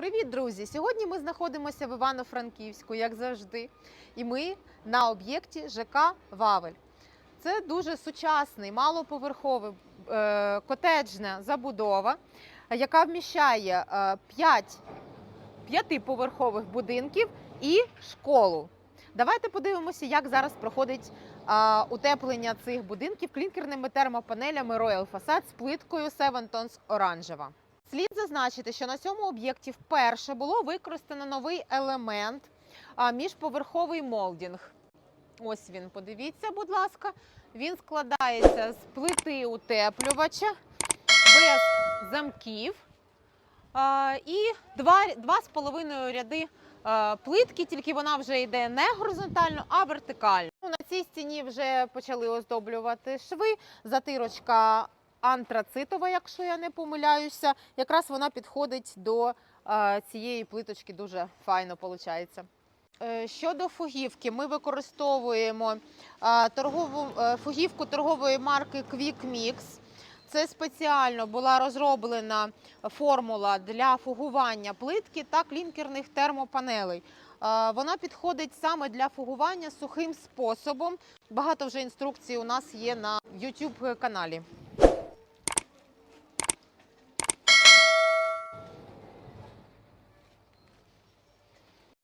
Привіт, друзі! Сьогодні ми знаходимося в Івано-Франківську, як завжди, і ми на об'єкті ЖК Вавель. Це дуже сучасний, малоповерховий е, котеджна забудова, яка вміщає 5 п'ятиповерхових будинків і школу. Давайте подивимося, як зараз проходить а, утеплення цих будинків клінкерними термопанелями Royal Facade з плиткою Seven Tones оранжева. Слід зазначити, що на цьому об'єкті вперше було використано новий елемент міжповерховий молдінг. Ось він, подивіться, будь ласка. Він складається з плити утеплювача без замків і два, два з половиною ряди плитки, тільки вона вже йде не горизонтально, а вертикально. Ну, На цій стіні вже почали оздоблювати шви, затирочка антрацитова, якщо я не помиляюся. Якраз вона підходить до е, цієї плиточки, дуже файно виходить. Щодо фугівки, ми використовуємо е, торгову е, фугівку торгової марки Quick Mix. Це спеціально була розроблена формула для фугування плитки та клінкерних термопанелей. Е, Вона підходить саме для фугування сухим способом. Багато вже інструкцій у нас є на YouTube каналі.